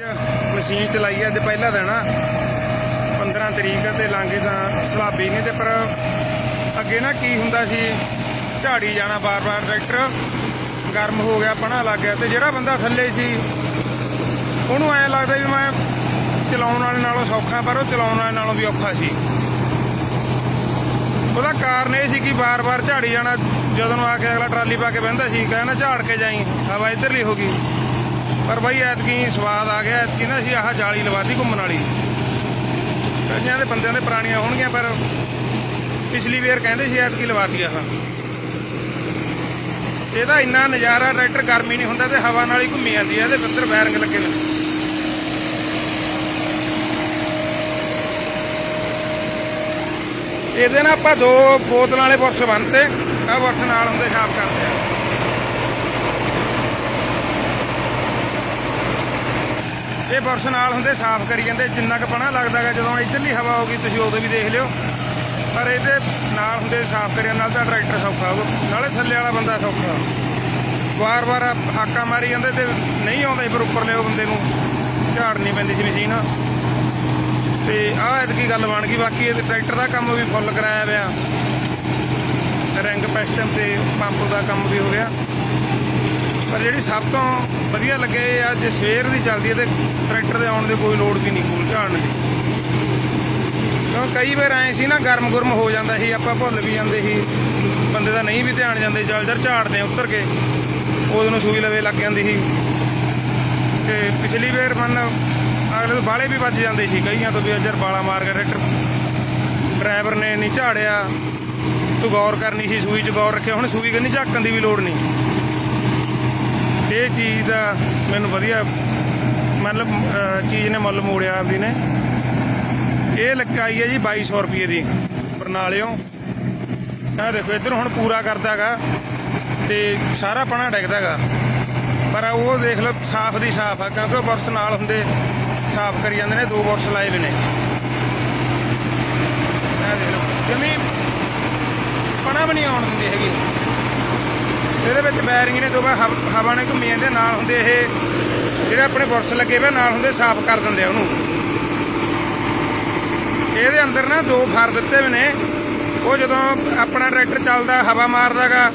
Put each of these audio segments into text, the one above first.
Machine ਚਲਾਈ ਅੱਜ ਪਹਿਲਾ ਦਿਨ ਆ। 15 ਤਰੀਕ ਤੇ ਲਾਂਗੇ ਤਾਂ ਸਲਾਬੀ ਨੇ ਤੇ ਪਰ ਅੱਗੇ ਨਾ ਕੀ ਹੁੰਦਾ ਸੀ, ਝਾੜੀ ਜਾਣਾ ਬਾਰ-ਬਾਰ, ਟਰੈਕਟਰ ਗਰਮ ਹੋ ਗਿਆ, ਪਣਾ ਲੱਗ ਗਿਆ ਤੇ ਜਿਹੜਾ ਬੰਦਾ ਥੱਲੇ ਸੀ, ਉਹਨੂੰ ਐ ਲੱਗਦਾ ਵੀ ਮੈਂ ਚਲਾਉਣ ਵਾਲੇ ਨਾਲੋਂ ਸੌਖਾ, ਪਰ ਉਹ ਚਲਾਉਣ ਵਾਲੇ ਨਾਲੋਂ ਵੀ ਔਖਾ ਸੀ। ਉਹਦਾ ਕਾਰਨ ਇਹ ਸੀ ਕਿ ਬਾਰ-ਬਾਰ ਝਾੜੀ ਜਾਣਾ, ਜਦੋਂ ਨੂੰ ਆ ਕੇ ਅਗਲਾ ਟਰਾਲੀ ਪਾ ਕੇ ਬਹਿੰਦਾ ਸੀ, ਕਹਿੰਦਾ ਝਾੜ ਕੇ ਜਾਈ, ਹਵਾ ਇੱਧਰਲੀ ਹੋ ਗਈ। ਪਰ ਬਾਈ ਐਤਕੀ ਸਵਾਦ ਆ ਗਿਆ, ਐਤਕੀ ਨਾ ਅਸੀਂ ਆਹ ਜਾਲੀ ਲਵਾਤੀ ਘੁੰਮਣ ਵਾਲੀ। ਕਈਆਂ ਦੇ ਬੰਦਿਆਂ ਦੇ ਪੁਰਾਣੀਆਂ ਹੋਣਗੀਆਂ, ਪਰ ਪਿਛਲੀ ਵਾਰ ਕਹਿੰਦੇ ਸੀ ਐਤਕੀ ਲਵਾਤੀ ਆਹ। ਇਹਦਾ ਇੰਨਾ ਨਜ਼ਾਰਾ ਟਰੈਕਟਰ ਗਰਮੀ ਨਹੀਂ ਹੁੰਦਾ ਤੇ ਹਵਾ ਨਾਲ ਹੀ ਘੁੰਮੀ ਜਾਂਦੀ ਹੈ ਇਹਦੇ ਅੰਦਰ ਬੈਰਿੰਗ ਲੱਗੇ ਨੇ। ਇਹਦੇ ਨਾਲ ਆਪਾਂ ਦੋ ਬੋਤਲਾਂ ਵਾਲੇ ਬੁਰਸ਼ ਬੰਨਤੇ, ਆਹ ਬੁਰਸ਼ ਨਾਲ ਹੁੰਦੇ ਸਾਫ਼ ਕਰਦੇ ਆ। ਇਹ ਬੁਰਸ਼ ਨਾਲ ਹੁੰਦੇ ਸਾਫ਼ ਕਰੀ ਜਾਂਦੇ, ਜਿੰਨਾ ਕੁ ਪਣਾ ਲੱਗਦਾਗਾ ਜਦੋਂ ਇੱਧਰਲੀ ਹਵਾ ਹੋਗੀ ਤੁਸੀਂ ਉਦੋਂ ਵੀ ਦੇਖ ਲਿਓ। ਪਰ ਇਹਦੇ ਨਾਲ ਹੁੰਦੇ ਸਾਫ਼ ਕਰਿਆ ਨਾਲ ਤਾਂ ਟਰੈਕਟਰ ਸੌਖਾ ਹੋਊ ਨਾਲੇ ਥੱਲੇ ਵਾਲਾ ਬੰਦਾ ਸੌਖਾ ਵਾਰ-ਵਾਰ ਹਾਕਾ ਮਾਰੀ ਜਾਂਦੇ ਤੇ ਨਹੀਂ ਆਉਂਦਾ ਫਿਰ ਉੱਪਰ ਲਿਓ ਬੰਦੇ ਨੂੰ ਝਾੜਨੀ ਪੈਂਦੀ ਸੀ ਮਸ਼ੀਨ। ਤੇ ਆਹ ਐਤਕੀ ਗੱਲ ਬਣ ਗਈ, ਬਾਕੀ ਇਹ ਟਰੈਕਟਰ ਦਾ ਕੰਮ ਵੀ ਫੁੱਲ ਕਰਾਇਆ ਪਿਆ। ਰਿੰਗ ਪੈਸਟਨ ਤੇ ਪੰਪ ਦਾ ਕੰਮ ਵੀ ਹੋ ਗਿਆ। ਪਰ ਜਿਹੜੀ ਸਭ ਤੋਂ ਵਧੀਆ ਲੱਗੇ ਆ, ਜੇ ਸਵੇਰ ਦੀ ਚੱਲਦੀ ਹੈ ਤੇ ਟਰੈਕਟਰ ਦੇ ਆਉਣ ਦੀ ਕੋਈ ਲੋੜ ਵੀ ਨਹੀਂ ਕੋਲ ਝਾੜਨ ਦੀ ਕਿਉਂ ਕਈ ਵਾਰ ਐ ਸੀ ਨਾ, ਗਰਮ ਗੁਰਮ ਹੋ ਜਾਂਦਾ ਸੀ, ਆਪਾਂ ਭੁੱਲ ਵੀ ਜਾਂਦੇ ਸੀ। ਬੰਦੇ ਦਾ ਨਹੀਂ ਵੀ ਧਿਆਨ ਜਾਂਦੇ, ਜਲ ਜਰ ਝਾੜਦੇ ਉੱਤਰ ਕੇ। ਉਦੋਂ ਨੂੰ ਸੂਈ ਲਵੇ ਲੱਗ ਜਾਂਦੀ ਸੀ। ਤੇ ਪਿਛਲੀ ਵਾਰ ਮੰਨ ਅਗਲੇ ਤੋਂ ਬਾਲੇ ਵੀ ਵੱਜ ਜਾਂਦੇ ਸੀ ਕਈਆਂ ਤੋਂ ਵੀ ਅਜਰ ਬਾਲਾ ਮਾਰ ਕੇ ਟਰੈਕਟਰ। ਡਰਾਈਵਰ ਨੇ ਨਹੀਂ ਝਾੜਿਆ। ਤੂੰ ਗੌਰ ਕਰਨੀ ਸੀ, ਸੂਈ 'ਚ ਗੌਰ ਰੱਖਿਆ, ਹੁਣ ਸੂਈ ਕੰਨੀ ਝਾਕਣ ਦੀ ਵੀ ਲੋੜ ਨਹੀਂ। ਇਹ ਚੀਜ਼ ਦਾ ਮੈਨੂੰ ਵਧੀਆ ਮਤਲਬ ਚੀਜ਼ ਨੇ ਮੁੱਲ ਮੋੜਿਆ ਆਪਦੀ ਨੇ। ਇਹ ਲਕਾਈ ਹੈ ਜੀ 2200 ਰੁਪਏ ਦੀ ਬਰਨਾਲਿਓਂ ਆਹ ਦੇਖੋ, ਇੱਧਰ ਹੁਣ ਪੂਰਾ ਕਰਦਾਗਾ ਤੇ ਸਾਰਾ ਪਣਾ ਡਿੱਗਦਾਗਾ। ਪਰ ਉਹ ਦੇਖ ਲਓ, ਸਾਫ਼ ਦੀ ਸਾਫ਼ ਆ, ਕਿਉਂਕਿ ਉਹ ਬੁਰਸ਼ ਨਾਲ ਹੁੰਦੇ ਸਾਫ਼ ਕਰੀ ਜਾਂਦੇ ਨੇ, ਦੋ ਬੁਰਸ਼ ਲਾਏ ਵੀ ਨੇ। ਆਹ ਦੇਖ ਲਓ, ਜਮੀ ਪਣਾ ਵੀ ਨਹੀਂ ਆਉਣ ਦਿੰਦੀ ਹੈਗੀ। ਇਹਦੇ ਵਿੱਚ ਬੈਰਿੰਗ ਨੇ ਦੋ ਵਾਰ ਹਵ- ਹਵਾ ਨੇ ਘੁੰਮੀ ਜਾਂਦੇ ਨਾਲ ਹੁੰਦੇ ਇਹ ਜਿਹੜੇ ਆਪਣੇ ਬੁਰਸ਼ ਲੱਗੇ ਵੇ ਨਾਲ ਹੁੰਦੇ ਸਾਫ਼ ਕਰ ਦਿੰਦੇ ਆ ਉਹਨੂੰ। ਇਹਦੇ ਅੰਦਰ ਨਾ ਦੋ ਫਰ ਦਿੱਤੇ ਹੋਏ ਨੇ। ਉਹ ਜਦੋਂ ਆਪਣਾ ਟਰੈਕਟਰ ਚੱਲਦਾ, ਹਵਾ ਮਾਰਦਾਗਾ,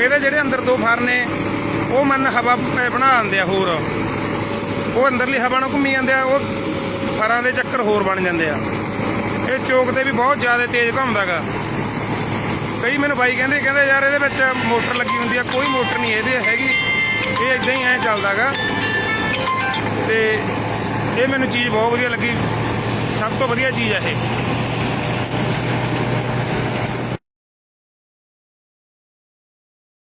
ਇਹਦੇ ਜਿਹੜੇ ਅੰਦਰ ਦੋ ਫਰ ਨੇ, ਉਹ ਮਨ ਹਵਾ ਬਣਾ ਦਿੰਦੇ ਆ ਹੋਰ। ਉਹ ਅੰਦਰਲੀ ਹਵਾ ਨੂੰ ਘੁੰਮੀ ਜਾਂਦੇ ਆ, ਉਹ ਫਰਾਂ ਦੇ ਚੱਕਰ ਹੋਰ ਬਣ ਜਾਂਦੇ ਆ। ਇਹ ਚੋਕ ਤੇ ਵੀ ਬਹੁਤ ਜ਼ਿਆਦਾ ਤੇਜ਼ ਘੁੰਮਦਾਗਾ। ਕਈ ਮੈਨੂੰ ਬਾਈ ਕਹਿੰਦੇ ਕਹਿੰਦੇ ਯਾਰ ਇਹਦੇ ਵਿੱਚ ਮੋਟਰ ਲੱਗੀ ਹੁੰਦੀ ਆ, ਕੋਈ ਮੋਟਰ ਨਹੀਂ ਇਹਦੇ ਹੈਗੀ। ਇਹ ਇਦਾਂ ਹੀ ਐ ਚੱਲਦਾਗਾ। ਤੇ ਇਹ ਮੈਨੂੰ ਚੀਜ਼ ਬਹੁਤ ਵਧੀਆ ਲੱਗੀ। ਸਭ ਤੋਂ ਵਧੀਆ ਚੀਜ਼ ਆ ਇਹ।